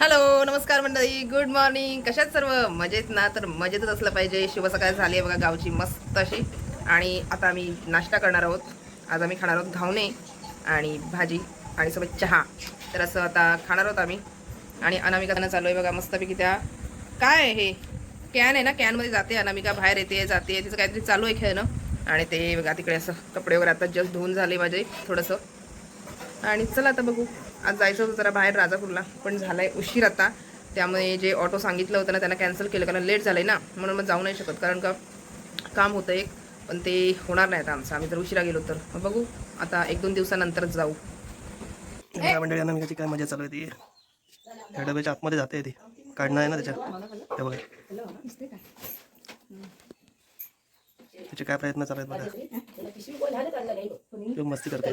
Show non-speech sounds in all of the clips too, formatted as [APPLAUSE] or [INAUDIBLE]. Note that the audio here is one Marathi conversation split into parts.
हॅलो नमस्कार मंडळी. गुड मॉर्निंग कशात सर्व? मजेत ना? तर मजेतच असलं पाहिजे. शिवसकाळ झाली आहे बघा गावची मस्त अशी. आणि आता आम्ही नाश्ता करणार आहोत. आज आम्ही खाणार आहोत घावणे आणि भाजी आणि सोबत चहा. तर असं आता खाणार आहोत आम्ही. आणि अनामिका त्यांना चालू आहे बघा मस्तपैकी त्या. काय आहे हे? कॅन आहे ना? कॅनमध्ये जाते अनामिका. बाहेर येते जाते. तिचं काहीतरी चालू आहे खेळणं. आणि ते बघा तिकडे असं कपडे वगैरे आता जस्ट धुवून झाले माझे थोडंसं. आणि चला आता बघू. आज जायचं होतं जरा बाहेर राजापूरला पण झालंय उशीर आता. त्यामुळे जे ऑटो सांगितलं होतं ना त्यांना कॅन्सल केलं कारण लेट झालंय ना म्हणून मग जाऊ नाही शकत कारण का काम होतं एक पण ते होणार नाही आता आमचं. आम्ही जर उशिरा गेलो तर. मग बघू आता एक दोन दिवसानंतरच जाऊ. मंडळी काय मजा चालू आहे ती? या डब्याच्या आतमध्ये जाते ती. काढणं आहे ना त्याच्या? बघा. त्याचे काय प्रयत्न चालू आहेत बघा. ते मस्ती करते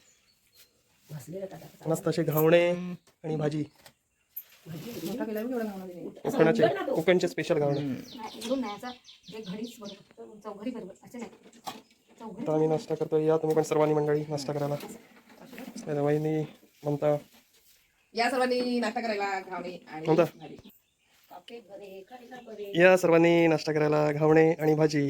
मस्त असे घावणे आणि भाजी. कोकणाचे कोकणचे स्पेशल घावणे आम्ही नाश्ता करतोय या तुम्ही पण सर्वांनी मंडळी नाश्ता करायला वहिनी ममता या सर्वांनी नाश्ता करायला घावणे? भाजी. या सर्वांनी नाश्ता करायला घावणे आणि भाजी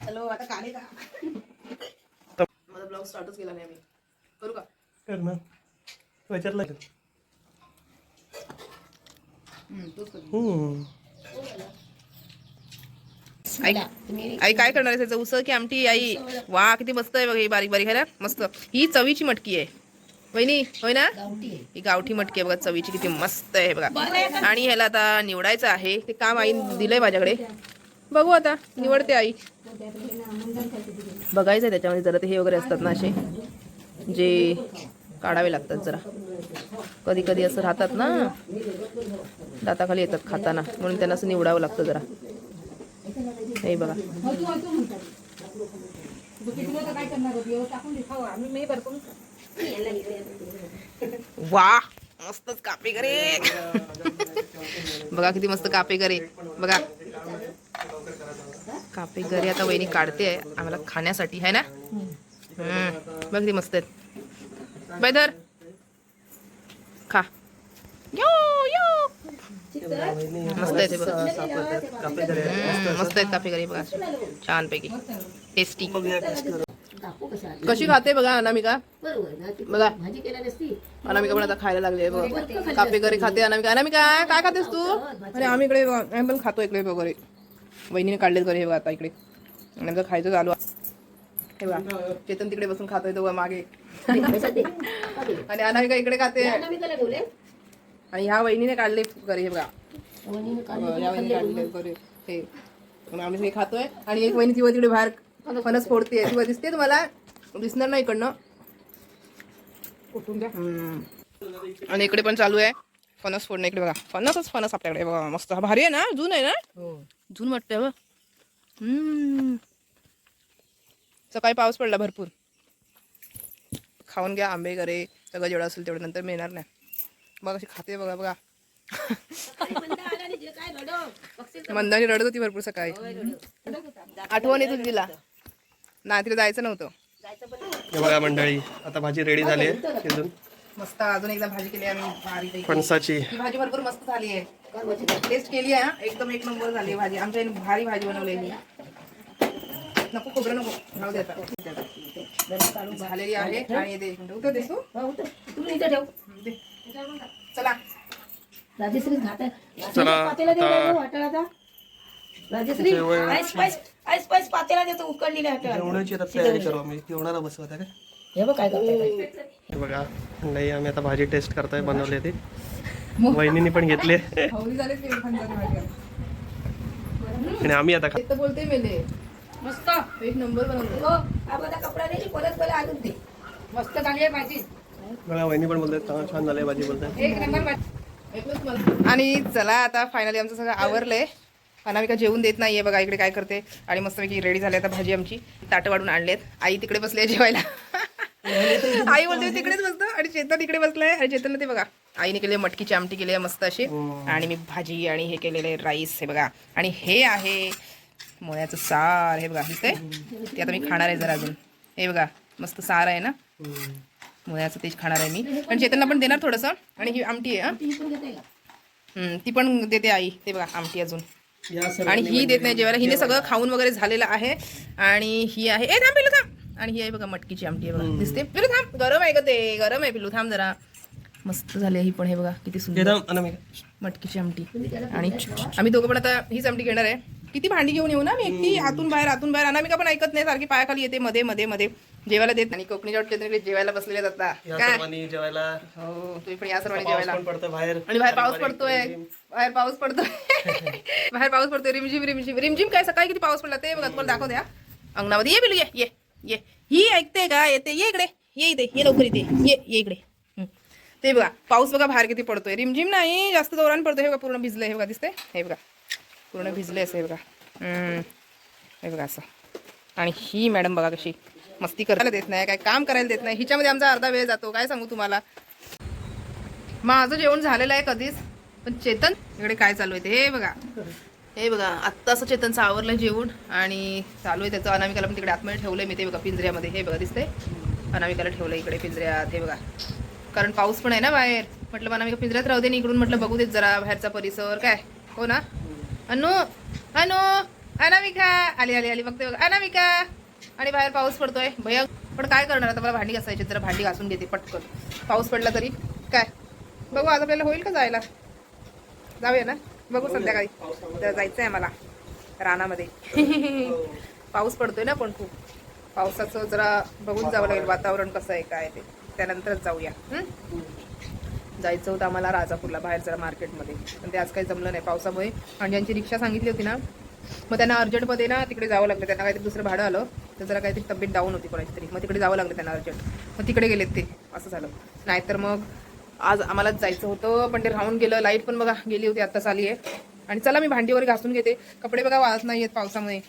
हॅलो आता काढे का तर- माझा ब्लॉग स्टार्टच केला नाही आम्ही. करू का? कर ना. तू विचारलं का? हम्म, तूच कर. हम्म. आई आई काय करणार आहे त्याचं? उसळ की आमटी? आई वा किती मस्त आहे बघ ही बारीक बारीक आहे ना? मस्त. ही चवीची मटकी आहे. वहिनी होय ना? ही गावठी मटकी आहे बघा चवीची किती मस्त आहे बघा. आणि ह्याला आता निवडायचं आहे. ते काम आई दिलंय माझ्याकडे. बघू आता निवडते आई. बघायचं आहे त्याच्यामध्ये जरा ते हे वगैरे असतात ना असे जे काढावे लागतात जरा. कधी कधी असं राहतात ना दाताखाली येतात खाताना म्हणून त्यांना असं निवडावं लागतं जरा. हे बघा. वा मस्तच कापे करे बघा किती मस्त कापे करे बघा. कापे करे आता वहिनी काढते आम्हाला खाण्यासाठी आहे ना? हम्म. बघ किती मस्त आहेत. बाय धर. खा. यो यो. मस्त आहे ते बघ. हम्म, मस्त आहेत कापे करे बघा. छान पैकी टेस्टी. कशी खाते बघा अनामिका? बघा. अनामिका पण आता खायला लागली आहे बघ. कापे करे खाते अनामिका. अनामिका काय खातेस तू? अरे आम्ही इकडे आम्ही खातो इकडे वगैरे. वहिनीने काढलेत घरी हे बघा आता इकडे. आमचं खायचं चालू आहे. हे बघा चेतन तिकडे बसून खातोय तो मागे. आणि अनामिका इकडे खाते. आणि ह्या वहिनीने काढले घरी हे बघा. हो, या काढले घरी हे. आम्ही हे खातोय. आणि एक वहिनी तिकडे बाहेर फणस फोडते ती दिसते तुम्हाला? दिसणार नाही इकडनं. आणि इकडे पण चालू आहे. फणस फोडणं इकडे बघा. फणसच फणस आपल्याकडे. बघा मस्त. हा भारी आहे ना? जून आहे ना? जून वाटतंय बघ. हम्म. सकाळी पाऊस पडला भरपूर. खाऊन घ्या आंबे गरे सगळं जेवढं असेल तेवढं. नंतर मिळणार नाही. बघ अशी खाते बघा बघा. मंदानी रडत होती भरपूर सकाळी. आठवण येत होती तिला. ना तिला जायचं नव्हतं. हे बघा मंडळी आता भाजी रेडी झाली आहे. मस्त अजून एकदा भाजी केली आम्ही. फणसाची. ही भाजी भरपूर मस्त झाली आहे. टेस्ट केली आहे हा. एकदम एक नंबर झाली भाजी. आमच्या भारी भाजी बनवलेली नको खोबरं नको. राहू दे आता. झालेली आहे आणि उतर देस तू. हो, इथं ठेव. दे. चला. राजश्री घाट. चला, पातेला दे आता- रे वाटाळाचा राजश्री आईस पाईस आईस पाईस पातेला देतो उकडलेल्या आता तयारी करू आम्ही. जेवणाला बसवत आहे हे बघ काय करताय हे बघा मंडळी आम्ही आता भाजी टेस्ट करतोय बनवली ती. वहिनीने पण घेतली [LAUGHS] झाली आणि आम्ही आता खा बोलते मेले. मस्त. एक नंबर बनवलं. हो बघा कपडा नाही परत मला आणून दे. मस्त चांगली आहे भाजी. बघा वहिनी पण बोलतात छान झालंय भाजी बोलतात. एक नंबर भाजी. आणि चला आता फायनली आमचं सगळं आवरलंय. अनामिका जेवून देत नाहीये बघा इकडे काय करते. आणि मस्तपैकी रेडी झाली आता भाजी आमची. ताटं वाढून आणलेत. आई तिकडे बसली आहे जेवायला. [LAUGHS] आई बोलते तिकडेच बसतो. आणि चेतन इकडे बसलाय. आणि चेतन ते बघा आईने केले मटकीची आमटी केली आहे मस्त अशी. आणि मी भाजी आणि हे केलेलं राईस हे बघा. आणि हे आहे मुळ्याचं सार. हे बघा दिसतंय ते आता मी खाणार आहे जरा अजून. हे बघा मस्त सार आहे ना? मुळ्याचं तेच खाणार आहे मी. आणि चेतनला पण देणार थोडंसं. आणि ही आमटी आहे हा. ती पण घेते का? हम्म, ती पण देते आई. ते बघा आमटी अजून. आणि ही देत नाही जेवायला. हिने सगळं खाऊन वगैरे झालेलं आहे. आणि ही आहे. ए थांब पिलू थांब. आणि ही आहे बघा मटकीची आमटी आहे बघा. दिसते. पिलू थांब. गरम आहे का ते. गरम आहे पिलू थांब जरा. मस्त झाली ही पण. हे बघा किती सुंदर. मटकीची आमटी. आणि आम्ही दोघं पण आता हीच आमटी घेणार आहे. किती भांडी घेऊन येऊ ना मी एकटी? आतून बाहेर आतून बाहेर. अनामिका पण ऐकत नाही सारखी पायाखाली येते. मध्ये मध्ये मध्ये. जेवायला देत आणि कोकणी जॉट जेवायला बसलेले सर्वांनी जेवायला. हो तुम्ही पण या सर्वांनी जेवायला. बाहेर. आणि बाहेर पाऊस पडतोय. बाहेर पाऊस पडतोय. बाहेर पाऊस पडतोय. रिमझिम रिमझिम. रिमझिम काय? सकाळी किती पाऊस पडला? ते बघा तुम्हाला दाखव द्या. अंगणामध्ये. ये बिलू ये. ये ही ऐकते का? येते ये इकडे. ये इथे ये लवकर इथे. ये ये इकडे. ते बघा पाऊस बघा बाहेर किती पडतोय. रिमझिम नाही जास्त जोरान पडतोय. हे बघा पूर्ण भिजलंय. हे बघा दिसते हे बघा. पूर्ण भिजले असं हे बघा. हे बघा असं. आणि ही मॅडम बघा कशी मस्ती करायला देत नाही काय काम करायला देत नाही. हिच्यामध्ये आमचा अर्धा वेळ जातो. काय सांगू तुम्हाला? माझं जेवण झालेलं आहे कधीच. पण चेतन इकडे काय चालू आहे ते? हे बघा. हे बघा आत्ता असं चेतनचं आवरलं जेवण आणि चालू आहे त्याचं अनामिकाला पण तिकडे आतमध्ये ठेवलं आहे मी ते बघा पिंजऱ्यामध्ये हे बघा दिसतंय. अनामिकाला ठेवलं इकडे पिंजऱ्यात हे बघा. कारण पाऊस पण आहे ना बाहेर. म्हटलं अनामिका पिंजऱ्यात राहू दे आणि इकडून. म्हटलं बघू देत जरा बाहेरचा परिसर. काय? हो ना? अनु अनु अनामिका. आली आली आली. बघते बघा. अनामिका. आणि बाहेर पाऊस पडतोय. भैया पण काय करणार आता? मला भांडी घासायची जरा भांडी घासून घेते पटकन. पाऊस पडला तरी. काय? बघू आज आपल्याला होईल का जायला? जाऊया ना? बघू संध्याकाळी. जरा जायचं आहे मला रानामध्ये. [LAUGHS] पाऊस पडतोय ना पण खूप. पावसाचं जरा बघून जावं लागेल वातावरण कसं आहे काय ते. त्यानंतरच जाऊया? जायचं होतं आम्हाला राजापूरला बाहेर जरा मार्केटमध्ये. पण ते आज काही जमलं नाही पावसामुळे. आणि ज्यांची रिक्षा सांगितली होती ना मग त्यांना अर्जंटमध्ये ना तिकडे जावं लागलं. त्यांना काहीतरी दुसरं भाडं आलं. तर जरा काहीतरी तब्येत डाऊन होती कोणाची तरी. मग तिकडे जावं लागलं त्यांना अर्जंट मग तिकडे गेलेत ते. असं झालं. नाहीतर मग आज आम्हालाच जायचं होतं. पण ते राहून गेलं. लाइट पण बघा गेली होती आत्ताच आली आहे. आणि चला मी भांडी वगैरे घासून घेते. कपडे बघा वाळत नाही आहेत पावसामुळे.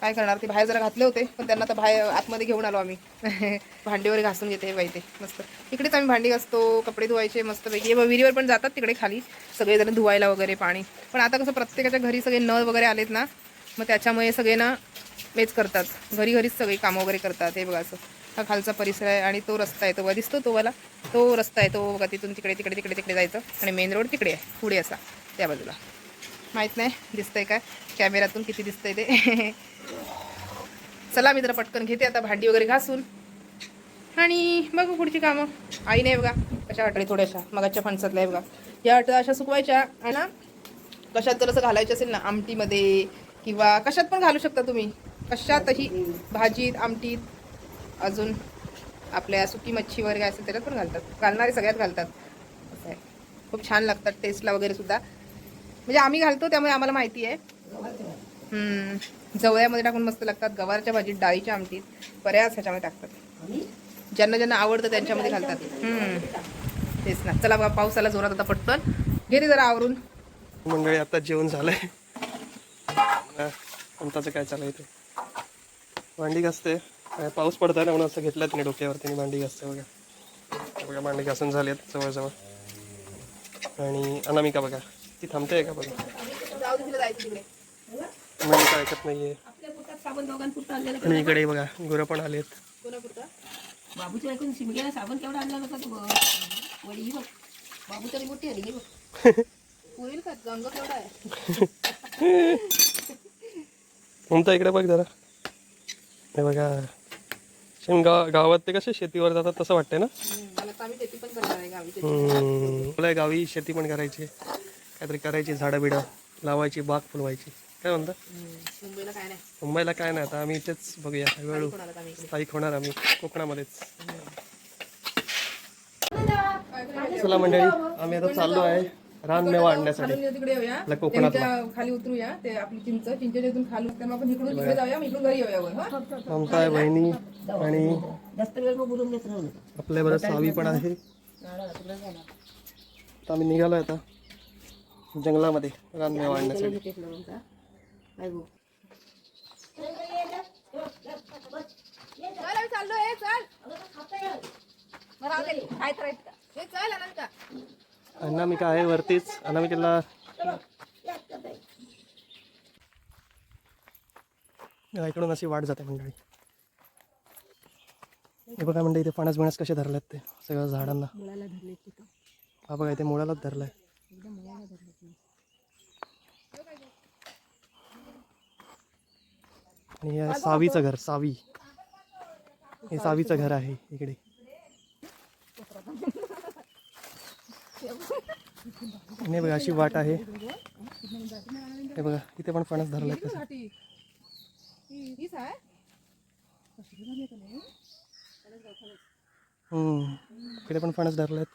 काय करणार? ते बाहेर जरा घातले होते पण त्यांना तर बाहेर आतमध्ये घेऊन आलो आम्ही. [LAUGHS] भांडी वगैरे घासून घेते हे ते. मस्त. तिकडेच आम्ही भांडी घासतो कपडे धुवायचे मस्तपैकी हे विहिरीवर पण जातात तिकडे खाली. सगळेजण धुवायला वगैरे पाणी. पण आता कसं प्रत्येकाच्या घरी सगळे नळ वगैरे आलेत ना मग त्याच्यामुळे सगळे ना हेच करतात. घरी घरीच सगळी कामं वगैरे करतात. हे बघा असं. हा खालचा परिसर आहे आणि तो रस्ता आहे. तो बघा दिसतो तो वाला तो रस्ता आहे. तो बघा तिथून तिकडे तिकडे तिकडे तिकडे जायचं. आणि मेन रोड तिकडे आहे. पुढे असा त्या बाजूला. माहीत नाही? दिसतंय काय कॅमेऱ्यातून किती दिसतंय ते? [LAUGHS] चला मी जरा पटकन घेते आता भांडी वगैरे घासून. आणि बघू पुढची कामं. आई नाही बघा. कशा अटळी थोड्याशा. मगाच्या फणसातल्या आहे बघा. या अटळ्या अशा सुकवायच्या. आणि कशात जर असं घालायचं असेल ना आमटीमध्ये किंवा कशात पण घालू शकता तुम्ही. कशातही भाजीत आमटीत अजून आपल्या सुकी मच्छी वगैरे काय असेल त्याच्यात पण घालतात. घालणारे सगळ्यात घालतात. असं आहे. खूप छान लागतात टेस्टला वगैरे सुद्धा. म्हणजे आम्ही घालतो त्यामुळे आम्हाला माहिती आहे. जवळ्यामध्ये टाकून मस्त लागतात. गवारच्या भाजीत डाळीच्या आमटीत. बऱ्याच ह्याच्यामध्ये टाकतात. ज्यांना ज्यांना आवडतं त्यांच्यामध्ये घालतात. तेच ना. चला बघा पाऊस आला जोरात आता पटकन. घेते जरा आवरून. मंडळी आता जेवण झालंय. हा, काय चालू आहे ते भांडी घासते पाऊस पडताय ना म्हणून असं घेतलं तिने डोक्यावर तिने भांडी घासते बघा. बघा भांडी घासून झालेत जवळजवळ. आणि अनामिका बघा ती थांबते का बघा? म्हणजे काय ऐकत दोघांपुरता आणलेलं आणि इकडे बघा गुरं पण आलेत. कोणापुरता बाबूच्या ऐकून शिमग्याला साबण केवढा आणला होता तो. वडी बघ. बाबू तरी मोठी आली बघ. होईल का? केवढा आहे. [LAUGHS] ममता इकडे बघ जरा. हे बघा गाव गावात ते कसे शेतीवर जातात तसं वाटतंय ना? मला गावी शेती. आपल्या गावी. शेती पण करायची काहीतरी करायची झाडं बिडं लावायची बाग फुलवायची. काय म्हणता? मुंबईला काय नाही. मुंबईला काय नाही आता आम्ही इथेच बघूया इकडे. स्थायिक होणार आम्ही कोकणामध्येच. चला मंडळी आम्ही आता चाललो आहे. रानमेवा आणण्यासाठी तिकडे कोकणातला. खाली उतरूया. ते आपली चिंच चिंचेच्या इथून खाली त्यामुळे आपण इकडून तिकडे जाऊया. मग इकडून घरी येऊया वर, हा? ममता आहे बहिणी आणि? जास्त वेळ मग बोलून घेत राहू नका. आपल्या बरं सावी पण आहे. आता आम्ही निघालोय आता. जंगलामध्ये रानमेवा वाढण्यासाठी. चाललो हे चल. काय करायचं हे चल अनंता. अनामिका आहे वरतीच. अनामिकेला इकडून अशी वाट जाते मंडळी. हे बघा म्हणजे इथे फणस बिणस कसे धरलेत ते सगळ्या झाडांना. हा बघा इथे मुळालाच धरलाय. आणि सावीचं घर सावी. हे सावीचं घर आहे इकडे. नाही बघा अशी वाट आहे. हे बघा इथे पण फणस धरला तसं इकडे पण फणस धरलेत.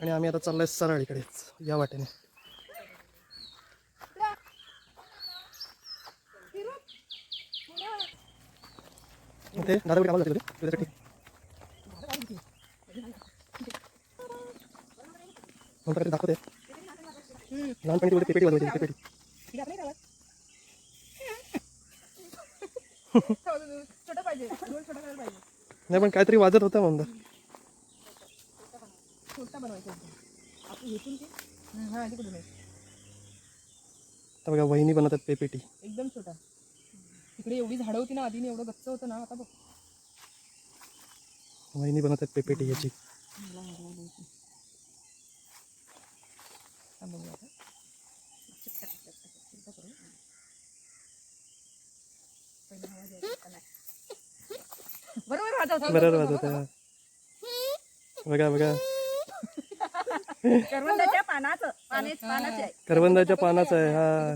आणि आम्ही आता चाललोय सरळ इकडेच या वाटेने. दादा कामाला जाते ते? तुझ्यासाठी नंतर काहीतरी दाखवते? लहानपणी पेटी नाही पण काहीतरी वाजत होतं म्हणता हा बघा वहिनी बनवतात पेपेटी. एकदम छोटा. तिकडे एवढी झाडं होती ना आधी एवढं गच्च होतं ना आता बघ. वहिनी बनवतात पेपेटी याची. बरोबर वाजवतो बरोबर वाजवत आहे. बघा बघा. करवंदाच्या पानाचं. पाने पानाचे आहे. करवंदाच्या पानाचं आहे हा.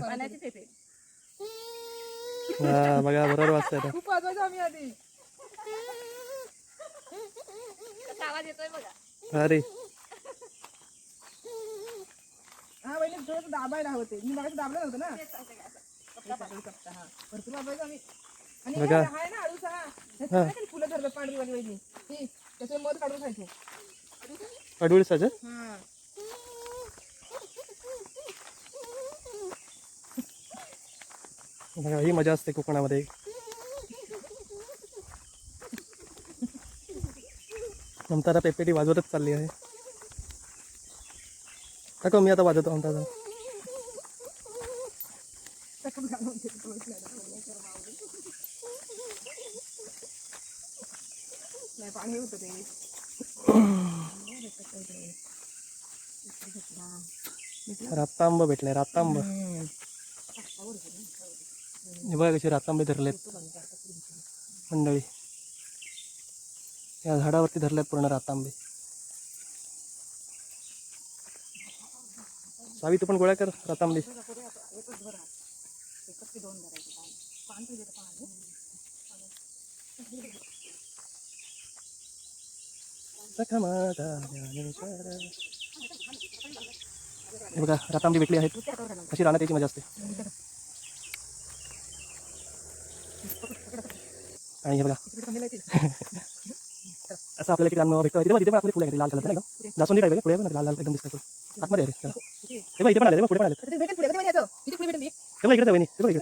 हा बघा बरोबर वाजतंय आता. खूप वाजवायचो आम्ही आधी. आवाज येतोय बघा अरे. हा पहिले थोडंसं दाबायला हवं ते. मी मागाशी दाबलं नव्हतं ना. हा. भरपूर वाजवायचो आम्ही. आणि बघा. हे आहे ना अळूचा हा हे. सगळं काही फुलं धरलं पांढरी वाली वहिनी. ही त्याचं मध काढून खायचो. अडवळी साजर हा. बघा ही मजा असते कोकणामध्ये. नंतर पेपेटी वाजवतच चालली आहे. का मी आता वाजवतो म्हणता नाही पाणी होतं ते. रातांब भेटलाय रातांब. हे बघा कशी रातांबे धरलेत. मंडळी. या झाडावरती धरलेत पूर्ण रातांबे सावी तू पण गोळ्या कर रातांबे हे बघा रातांबे भेटली आहेत. अशी राहण्यात याची मजा असते. आणि हे बघा असं आपल्याला इकडे रानमेवा भेटतो तिथे पण आपले फुले लाल कलर नाही का जास्वंदी टाईप आहे पुढे पण लाल लाल एकदम दिसतात. आतमध्ये आहे. हे बघ इथे पण आले हे पुढे पण आले हे इकडे वहिनी हे बघ इकडे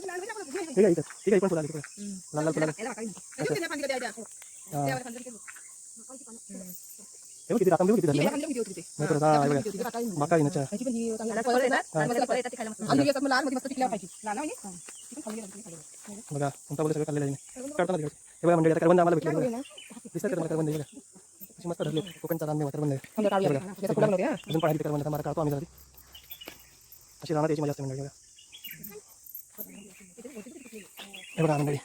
हे बघ इथं ठीक आहे पण फुलं इकडे. लाल लाल फुलं. हा. हे बघ किती रातांबी किती हा, हे मका आहे कोणता बोलले सगळं खाल्लेलं आहे तिकडे हे बघा मंडळी आता करवंद आम्हाला भेटले बघा. दिसतात का तुम्हाला करवंद? अशी मस्त धरले कोकणचा रानमेवा करवंद अजून तिथे करवंद. मारा काढतो आम्ही जरा अशी राहणार याची मजा असते मंडळी बघा. हे बघा मंडळी.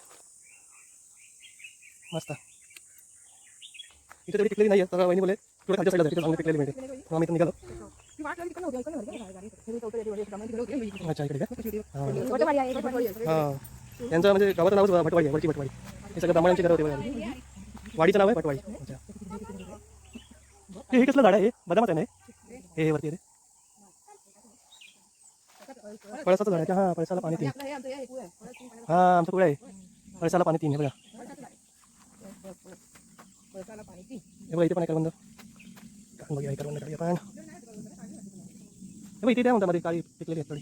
मस्त. इथे तरी टिकलेली नाही तर वहिनी बोले थोडं खालच्या साईडला तिथे चांगली टिकलेली मिळते मग आम्ही निघालो. अच्छा इकडे का हां. यांचं म्हणजे गावाचं नावच भटवाडी आहे वरची भटवाडी हे सगळं दमायांची घरं होती बघा वाडीचं नाव आहे भटवाडी अच्छा। हे कसलं झाड आहे हे बदामाचं आहे हे? वरती रे पळसाचं झाड आहे हा। पळसाला पाणी तीन। हे आमचं हे। ऐकू आहे. कुठे आहे पळसाला पाणी तीन हे बघा पाणी. हे बघा इथे पण आहे करवंद काढून बघूया हे करवंद काढूया आपण हे बघा इथे म्हणता मध्ये काळी आहेत थोडी।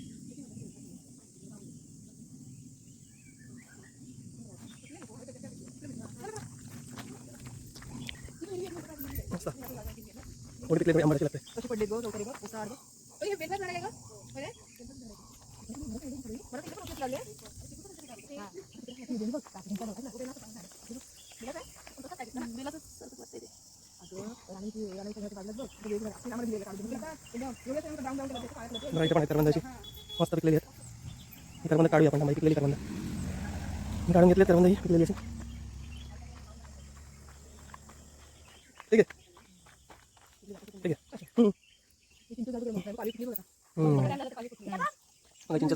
बिला काय? एकदम एवढ्या सगळ्यांना डाऊन डाऊन केलं, ते काय केलं? बघा इथे पण आहे करवंदाची. मस्त पिकलेली आहेत. काढूया आपण माहिती पिकलेली करवंद. मी काढून घेतली करवंद ही पिकलेली अशी. बघा,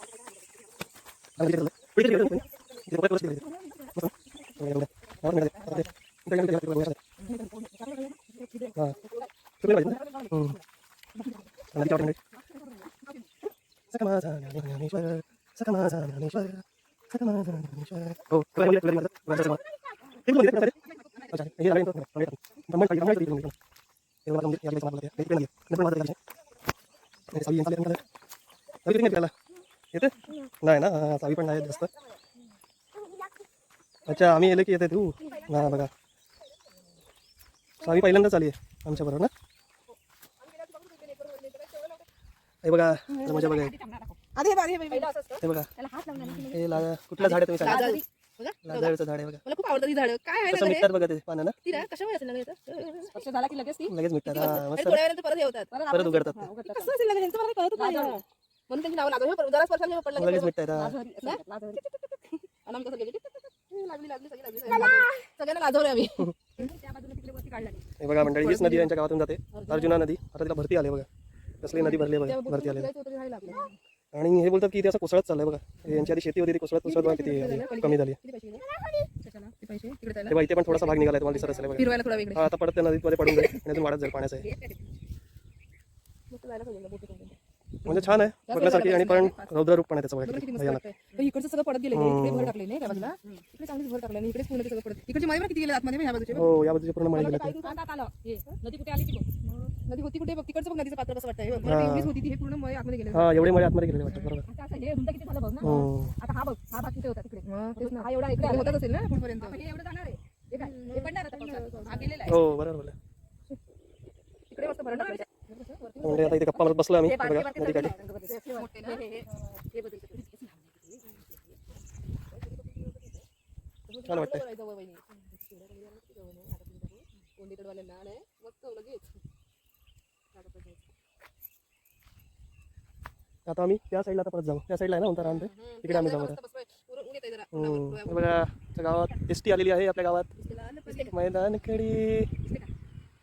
छान होय तुला छान हा, इकडे मस्त आहे, झाड बघ. तुम्ही त्याच्या नंतर चिंच. वा, चिंच बघा, मस्त लागली चिंच मला. हम्म, मस्त करून. नंतर याच्यात नंतर याच्यात. हो. चला, मी वरती किती घेतो? आणि किती घेतो? किती घेतो? किती घेतो? किती घेतो? किती घेतो? मस्त. एवढं, एवढं. आवाज मिळाले. आता ते. इकडे गेलं, इकडे गेलं, इकडे गेलं. हा. तुम्ही पाहिजे ना? हम्म. आणि किती वाटलं? सका माझा ज्ञानेश्वर सका माझा ज्ञानेश्वर सका माझा ज्ञानेश्वर हो तुला बोलले तुला बोलले तुला बोलले ते बोलले तुला अच्छा हे लागेल तो ब्रह्मण काही ब्रह्मण काही हे वाला म्हणजे याला समाज लागते हे नाही नंतर माझा लागते हे सावी यांचा लागला तरी किती निघाला येते नाही ना हा, सावी पण नाही जास्त अच्छा आम्ही येले की येते तू हा. बघा. सावी पहिल्यांदाच आली आहे आमच्या बरोबर ना? हे बघा मजा बघा. हे हे कुठलं झाड आहे तुम्ही सांगा? लाजाळीचं झाड. आहे बघा. मला खूप आवडतं ती झाडं. काय आहे मिटतात बघा ते पानं ना? ती कशामुळे असेल ना गं याचं? स्पर्श झाला की लगेच ती? लगेच मिटतात. हा मस्त थोड्या परत उघडतात. कसं असेल मला नाही. म्हणून त्यांची नावं लागली जरा पडलं लगेच मिटतात हा? आणि आम्ही कसं गेलो? लागली लागली सगळी लागली सगळी. सगळ्यांना लाजवले आम्ही. त्या बाजूला तिकडे वरती काढला हे बघा मंडळी हीच नदी यांच्या गावातून जाते. अर्जुना. नदी. आता तिला भरती आली बघा. कसली नदी भरली बघा भरती आली. आणि हे बोलतात की ते असं कोसळत चाललंय बघा. हे यांची आधी शेती होती ती कोसळत कोसळत बघा किती कमी झाली. हे बघा इथे पण थोडासा भाग निघाला तुम्हाला दिसत असेल बघा. हा आता परत त्या नदीमध्ये पडून जाईल आणि अजून वाढत जाईल पाण्याचं म्हणजे छान आहे. बघण्यासारखी आणि पण रौद्र रूप पण आहे त्याचं बघा इकडचं सगळं पडत गेलं इकडे भर टाकले नाही त्या बाजूला. इकडे चांगलीच भर टाकले आणि इकडेच पूर्ण सगळं पडत. इकडचे किती गेले आतमध्ये ह्या बाजूचे? हो या बाजूचे पूर्ण मळी गेले ते नदी कुठे आली. नदी होती कुठे बघ? तिकडचं बघ नदीचं पात्र कसं हे होती ती. हे पूर्ण मळे आतमध्ये गेले हा एवढे मळे आतमध्ये वाटतं. बरोबर. हे रुंद किती झालं बघ ना. हो. आता हा बघ. हा भाग तिथे होता तिकडे. हा, हा एवढा इकडे इकडे होतच असेल ना पुढपर्यंत. हे एवढं जाणार आहे. हे काय? हे पडणार आता. हा गेलेला आहे. हो बरोबर इकडे मस्त भरण म्हणजे आता इथे गप्पा मारत बसलो आम्ही बघा बारके नदीकाठी चालले आहे, रंगभरचे. मोठे ना. बघ इकडे. छान वाटतंय आता आम्ही त्या साईडला आता परत जाऊ त्या साईडला आहे ना म्हणता राहते तिकडे आम्ही जाऊ आता. हे बघा गावात एस टी आलेली आहे आपल्या गावात दिसलेलं आलं पाहिजे. मैदान खडी दिसले का?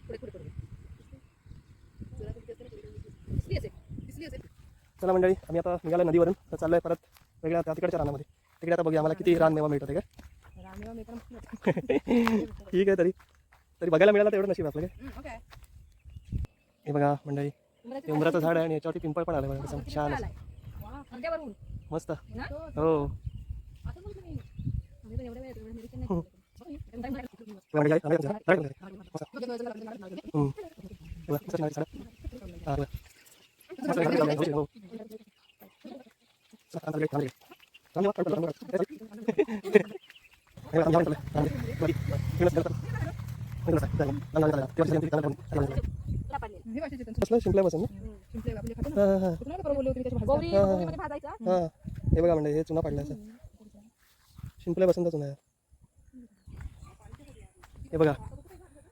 पुढे पुढे पुढे जरा पुढे असतं ना, पुढे. दिसली असेल दिसली असेल चला मंडळी आम्ही आता निघालो नदीवरून तर चाललोय परत वेगळ्या त्या तिकडच्या रानामध्ये तिकडे आता बघूया आम्हाला किती रान मेवा मिळतं ते मी पण ठीक आहे तरी तरी बघायला मिळालं तेवढं नशीब आपलं काय हे बघा मंडळी हे उमराचं झाड आहे आणि याच्यावरती पिंपळ पण आलं बघा छान. मस्त? हो. हे मंडळी, हे बघा, हा, हो. हे बघा, शिंपले म्हणजे हे चुना पाडला शिंपल्या शिंपल्यापासून चुना हे बघा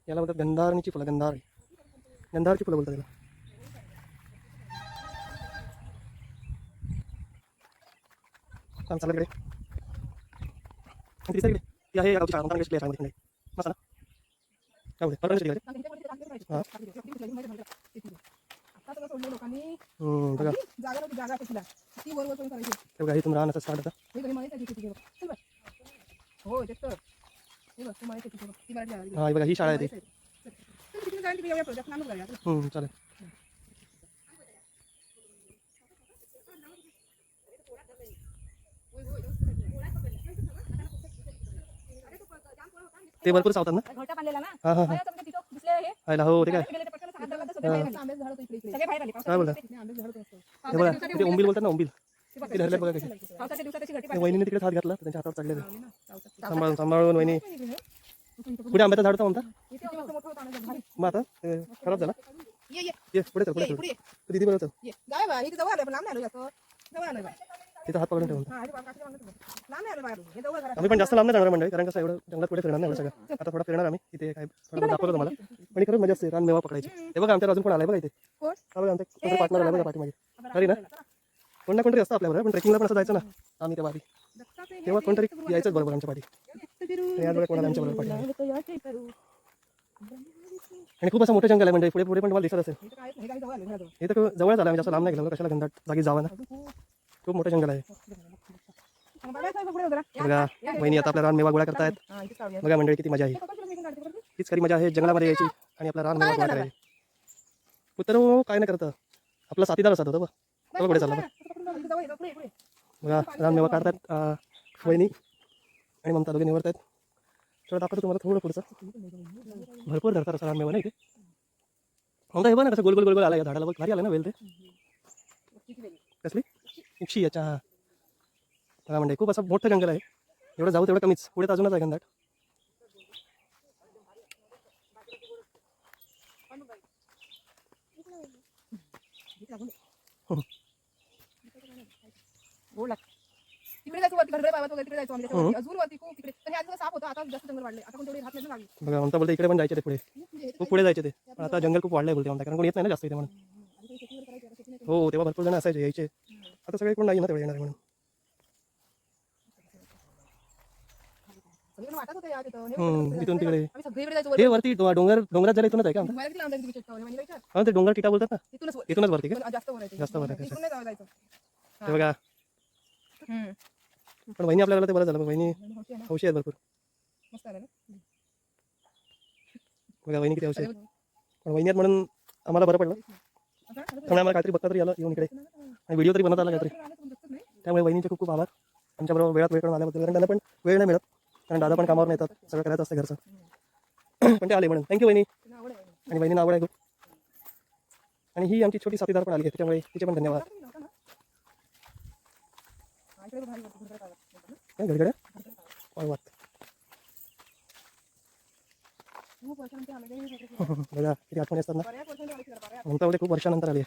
याला बोलतात गंधारणीची फुलं गंधार गंधारची फुलं बोलतात त्याला काम चाललं इकडे आणि ती आहे गावची शाळा आहे ना. काय बोलते परत शिकली हा. बघा. जागा नव्हती जागा तिला ती. पण करायची ते बघा इथून राहण्याचं स्टार्ट होता हे घरी माहिती आहे किती किती चल बाय. हो तेच तर हे बघ तू माहिती आहे किती ती मराठी जागा. हा ही बघा ही शाळा आहे ती चल, तिकडे जाऊन तिकडे येऊया project. नानच जाऊया. हम्म, चालेल ते भरपूर चावतात ना घोटा बांधलेला ना? हा हा हा. तिथं दिसले हे. हो ते काय गेले ते पटकन हात धरला तर सगळे बाहेर आले. आंब्याचं झाड होतं इकडे इकडे. सगळे बाहेर आले. काय बोलता नाही, आंब्याचं झाड होतं असं. ते बघा ते उंबील बोलतात ना उंबील ते धरले बघा कसे पावसाच्या दिवसात अशी घटी त्या वहिनीने तिकडे हात घातला त्यांच्या हातावर चढले ते. सांभाळून सांभाळून वहिनी. पुढे आंब्याचं झाड होतं म्हणता? इथे मस्त मोठं होतं आंब्याचं झाड. मग आता ते खराब झाला? ये ये. ये पुढे चल पुढे ये चल. पुढे ये. तू दिदी बरोबर चल ये बाय इथे जवळ आलं पण लांब नाही आलो जास्त जवळ आलोय बाय तिथं हात पकडून ठेवून आम्ही पण जास्त लांब नाही जाणार मंडळी कारण कसं एवढं जंगलात पुढे फिरणार नाही सगळं. आता थोडा फिरणार आम्ही इथे काय थोडं दाखवलं तुम्हाला. पण खरंच मजा असते रान मेवा पकडायची. हे बघा आमच्या अजून कोण आलाय बघा इथे? हा बघा आमच्या पार्टनर आला बघा पाठीमागे. खरी ना? कोण ना कोणतरी असतं आपल्याबरोबर पण ट्रेकिंगला पण असं जायचं ना. आम्ही तेव्हा आधी. तेव्हा कोणतरी यायचंच बरोबर आमच्या पाठी. कोणाला आमच्या बरोबर पाठी. आणि खूप असं मोठं जंगल आहे म्हणजे पुढे पुढे पण तुम्हाला दिसत असेल. हे तर जवळच आलं आम्ही जास्त लांब नाही गेलो कशाला घंटाट जागी जावा ना. खूप मोठं जंगल आहे. बघा बहिणी आता आपला रान मेवा गोळा करतायत. बघा मंडळी किती मजा आहे. हे हीच खरी मजा आहे जंगलामध्ये यायची आणि आपला रान मेवा गोळा करायची कुत्र हो, काय नाही करत. आपला साथीदार असत होता बघ. पुढे चालला बघा. रान मेवा काढतात बहिणी आणि ममता दोघे निवडत आहेत दाखवतो तुम्हाला थोडं पुढचं. भरपूर धरतात असं रान मेवा नाही इथे ममता हो हे बघा ना कसं गोल गोल गोल गोल आला या झाडाला बघ. भारी आलं ना वेल ते. कसली? उक्षी याच्या हा. बघा म्हणजे खूप असं मोठं जंगल आहे. एवढं जाऊ तेवढं कमीच. पुढे तर अजूनच आहे घनदाट. बघा ममता बोलते इकडे पण जायचे ते पुढे. खूप पुढे जायचे ते. पण आता जंगल खूप वाढलंय बोलते म्हणता कारण कोणी येत नाही ना जास्त इथे म्हणून. हो तेव्हा भरपूर जण असायचे यायचे आता सगळे कोण नाही ना तेवढे येणार म्हणून. इथून तिकडे. हे वरती डोंगर डोंगरात इथूनच आहे का? म्हणजे. हा ते डोंगर टिटा बोलतात ना. इथूनच वरती का जास्त वर ते. बघा. पण वहिनी आपल्याला ते बरं झालं वहिनी हौशी आहेत भरपूर? बघा वहिनी किती हौशी आहेत पण वहिनी म्हणून आम्हाला बरं पडलं त्यामुळे आम्हाला काहीतरी बघता तरी आलं येऊन इकडे. आणि व्हिडिओ तरी बनवता आला काहीतरी. त्यामुळे वहिनीचे खूप खूप आभार. आमच्याबरोबर वेळात वेळ काढून आल्याबद्दल. कारण त्यांना पण वेळ नाही मिळत. कारण दादा पण कामावर येतात सगळं करायचं असतं घरचं. [CLEARS THROAT] पण ते आले म्हणून. थँक्यू वहिनी. आणि वहिनीला आवड आहे खूप. आणि ही आमची छोटी साथीदार पण आली आहे. त्याच्यामुळे तिचे पण धन्यवाद. तुम्ही नव्हता ना? हा, इकडे बघ, भारी वाटतं, घरडं काढायला. काय घडघड वाह वाह. खूप वर्षानंतर बघा किती आठवणी असतात ना? ममता खूप वर्षानंतर आली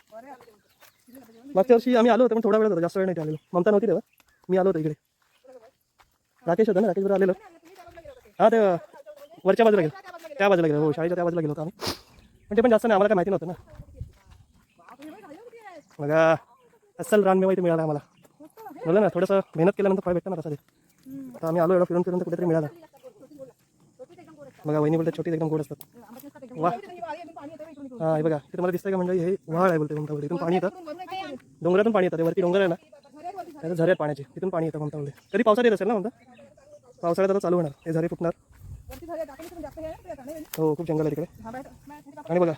मागच्या वर्षी आम्ही आलो होतो पण थोडा वेळ होता जास्त वेळ नाही आलेलो. ममता नव्हती तेव्हा. मी आलो होतो इकडे. राकेश होता ना? राकेश बरोबर आलेलो. ते. हा ते वरच्या बाजूला गेलो. त्या बाजूला गेलो. हो शाळेच्या त्या बाजूला गेलो होतो आम्ही. पण ते पण जास्त नाही आम्हाला काय माहिती नव्हतं ना. बघा अस्सल रानमेवा इथे मिळाला आम्हाला. बोला ना थोडंसं मेहनत केल्यानंतर फळ भेटतं ना तसं ते. आता आम्ही आलो एवढं फिरून फिरून तर कुठेतरी मिळाला. बघा वहिनी बोलतात छोटी एकदम गोड असतात. आंबट हा हे बघा ते तुम्हाला दिसतंय का म्हणजे हे व्हाळ आहे बोलते ममता बोलते इथून पाणी येतं. डोंगरातून पाणी येतं वरती डोंगर आहे ना? झरे त्याचं झरे आहेत पाण्याचे तिथून पाणी येतं ममता बोलते कधी पावसात येत असेल ना म्हणता पावसाळ्यात आता चालू होणार हे झरे फुटणार. हो खूप जंगल आहे तिकडे. आणि बघा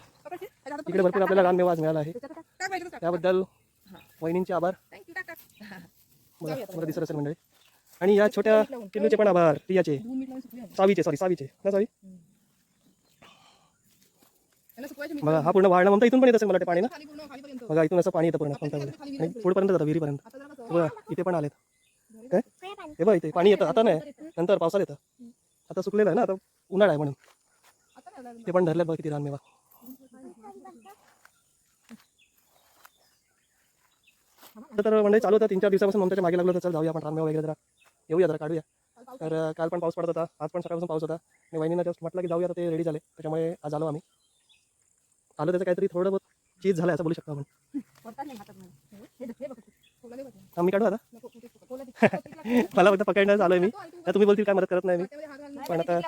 इकडे भरपूर आपल्याला रानमेवा आज मिळाला आहे. त्याबद्दल वहिनींचे आभार. बघा मला दिसत असेल मंडळी. आणि या छोट्या किल्लूचे पण आभार. प्रियाचे. सावीचे सॉरी सावीचे. ना मी. बघा हा पूर्ण वाढणं म्हणता इथून पण येत असेल मला पाणी ना. बघा इथून असं पाणी येतं पूर्ण आणि पुढपर्यंत जातं विहिरीपर्यंत. बघा इथे पण आलेत. काय? हे बघा इथे पाणी येतं. आता नाही नंतर पावसाला येतं. आता सुकलेलं आहे ना आता उन्हाळा आहे म्हणून. ते पण धरल्यात बघा किती रानमेवा आता तर म्हणजे चालू होतं. तीन चार दिवसापासून ममताच्या मागे लागलो तर चल जाऊया आपण रानमेवा वगैरे जरा. येऊया जरा काढूया. तर काल पण पाऊस पडत होता आज पण सकाळपासून पाऊस होता. आणि वहिनीनं जस्ट म्हटलं की जाऊया तर ते रेडी झाले. त्याच्यामुळे आज आलो आम्ही. आलो त्याचं काहीतरी थोडं बहुत चीज झालं असं बोलू शकतो आपण. हे हे. हा, मी काढू आता? [LAUGHS] मला फक्त पकडण्यास आलोय मी. तुम्ही बोलतील काय मदत करत नाही मी. पण आता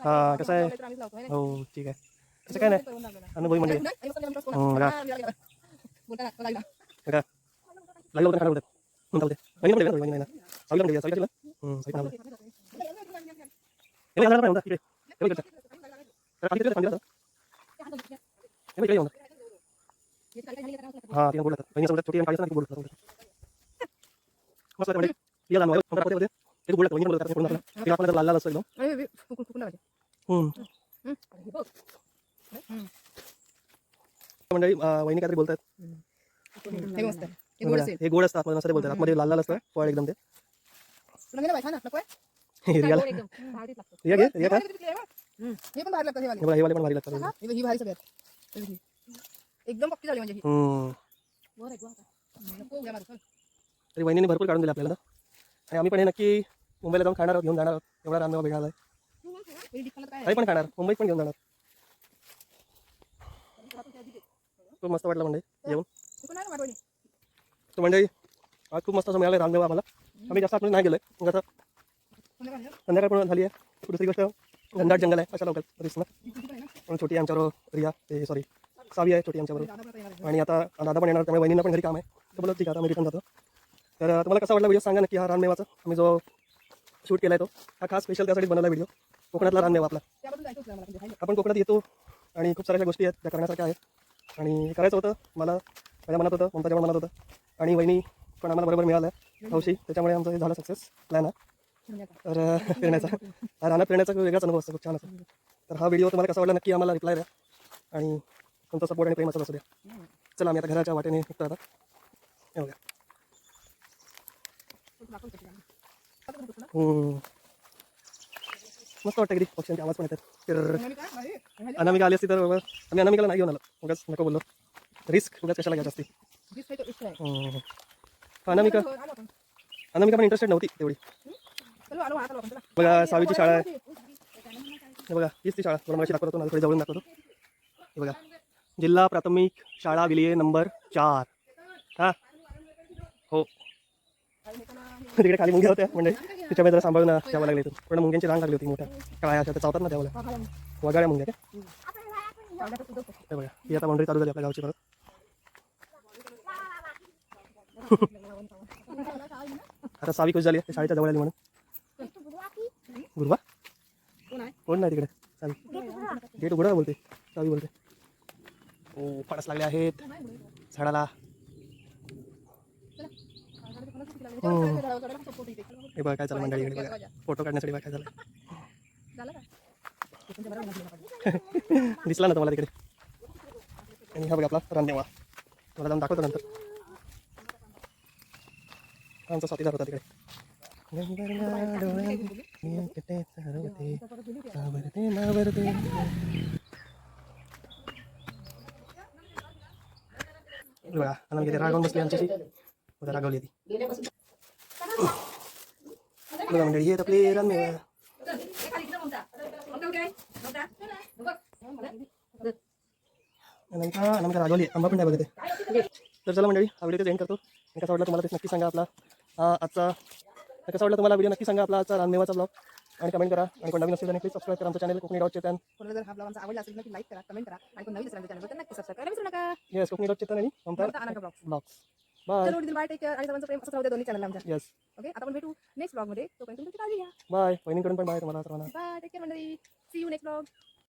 हा कसं आहे? हो ठीक आहे. तसं काय नाही. अनुभवी म्हणजे लागलं होतं खाणं होतं हं, ना, वहिनी नाही ना. सावली पण ठेवली, सावली टाकली ना? हं, सावली पण टाकली. हे बघ, झालं पण इकडे. हे बघ इकडचं. जरा खाली तिकडे खाली जातं. हे बघ, इकडे येऊन जा. हा तिला बोलत वहिनी समजा छोटी आणि काळी असताना ती बोलत होती. मस्त वाटतं म्हणजे तिला लहान वयात पंधरा पडते होते. ते तू बोलत वहिनी बोलत होता, सोडून टाकलं. तिला आपल्याला लाल लाल असतो एकदम हं. मंडळी अं, वहिनी काहीतरी बोलतात हे मस्त आहे. हे बघा, गोड असेल. हे गोड असतं आतमध्ये मस्त बोलतात आतमध्ये लाल लाल असतं फळ एकदम ते तुला गेलं पाहिजे ना, नको आहे? रिया घे रिया हम्म. हे पण भारी लागतं हे वाले. हे बघा, हे वाले पण भारी लागतात हे बघ, ही भारी सगळ्यात ही. एकदम पक्की झाली म्हणजे ही हम्म. नको घ्या मारू, चल. तरी वहिनीने भरपूर काढून दिले आपल्याला ना. आणि आम्ही पण हे नक्की मुंबईला जाऊन खाणार आहोत घेऊन जाणार आहोत एवढा रानमेवा मिळाला आहे हे काय आहे? पण खाणार मुंबईत पण घेऊन जाणार खूप मस्त वाटलं म्हणजे येऊन हे पण आहे ना मारवाडी. तर मंडळी आज खूप मस्त असं मिळालं रानमेवा आम्हाला आम्ही जास्त आतमध्ये नाही गेलोय काढलं? संध्याकाळ पण झाली आहे. दुसरी गोष्ट घनदाट जंगल आहे अशा लवकर दिसणार. किती पण आहे छोटी आमच्याबरोबर रिया ते सॉरी सावी आहे छोटी आमच्याबरोबर आणि आता दादा पण येणार त्यामुळे वहिनींना पण घरी काम आहे. तर बोलत ठीक आहे आता मी रिटर्न जातो. तर तुम्हाला कसा वाटला व्हिडिओ सांगा नक्की हा रानमेवाचा आम्ही जो शूट केला आहे तो हा खास स्पेशल त्यासाठी बनवला व्हिडिओ कोकणातला रानमेवा आपला. आपण कोकणात येतो आणि खूप साऱ्या गोष्टी आहेत त्या करण्यासारख्या आहेत. आणि करायचं होतं मला माझ्या मनात होतं ममताच्या मनात होतं. आणि वहिनी पण आम्हाला बरोबर मिळालं हौशी त्याच्यामुळे आमचं हे झालं सक्सेस प्लॅन आहे. तर फिरण्याचा [LAUGHS] हा रानात फिरण्याचा वेगळाच अनुभव असतो खूप छान असतो. तर हा व्हिडिओ तुम्हाला कसा वाटला नक्की आम्हाला रिप्लाय द्या. आणि तुमचा सपोर्ट आणि प्रेम असं असू द्या. चला आम्ही आता घराच्या वाटेने निघतो आता. हे. मस्त वाटतं कधी. पक्ष्यांचे आवाज पण येतात. तर? अनामिका आली असती तर बाबा आम्ही अनामिकाला नाही घेऊन आलो. उगाच नको बोललो. रिस्क उगाच कशाला घ्यायची असती. अनामिका. अनामिका पण इंटरेस्टेड नव्हती तेवढी. बघा सावीची शाळा आहे. हे बघा हीच ती शाळा. तुम्हाला मगाशी दाखवतो ना थोडी जवळून दाखवतो. हे बघा. जिल्हा प्राथमिक शाळा विलिये नंबर चार. हा? हो. तिकडे खाली मुंग्या होत्या म्हणजे तिच्यामध्ये जरा सांभाळून ठेवावं लागले इथून. पण मुंग्यांची रांग लागली होती मोठ्या. काय अशा त्या चावतात ना त्यामुळे वगाड्या मुंग्या काय? हे बघा ही आता बाउंड्री चालू झाली आपल्या गावची परत. [LAUGHS] आता सावी खुश झाली शाळेच्या जवळ आली म्हणून. गुरुवा. कोण नाही तिकडे? सावी गेट उघडा बोलते. चावी बोलते. ओ फणस लागले आहेत. झाडाला. हो. हे बघा काय झालं मंडळी इकडे बघा. फोटो काढण्यासाठी बघा काय झालं. [LAUGHS] दिसला ना तुम्हाला तिकडे? आणि हा बघा आपला रानदेवा मला जाऊन दाखवतो नंतर. आमचा साथीदार होता तिकडे. गंगारला डोळे, एकटे चारवते, सावरते नावरते. हे बघा आनंद घेते रागवून बसली आमच्याशी उद्या रागवली ती बघा मंडळी हे आहेत आपले रानमेवा अनंता अनंता रागवली आंबा पण नाही बघते तर चला मंडळी हा व्हिडिओ एंड करतो आणि कसा वाटला तुम्हाला ते नक्की सांगा आपला हा आजचा कसा वाटला तुम्हाला व्हिडिओ? नक्की सांगा आपला आजचा रानमेवाचा ब्लॉग आणि कमेंट करा. आणि कोण नवीन असेल तर प्लीज सबस्क्राईब करा. आमचं चॅनल कोकणी डॉट चेतन कोणाला जर हा ब्लॉग आमचा आवडला असेल तर नक्की लाईक करा कमेंट करा. आणि कोण नवीन असेल आमच्या चॅनलवर तर नक्की सबस्क्राईब विसरू नका. येस कोकणी डॉट चेतन आणि अनामिका ब्लॉग्स ब्लॉग्स बाय चलो बाय टेक केअर आणि सर्वांचं प्रेम असं राहू द्या दोन्ही चॅनल आमच्या. येस ओके आता आपण भेटू नेक्स्ट ब्लॉगमध्ये. तोपर्यंत तुमची काळजी घ्या. बाय बहिणीकडून पण बाय तुम्हाला सर्वांना. बाय टेक केअर मंडळी. See you next blog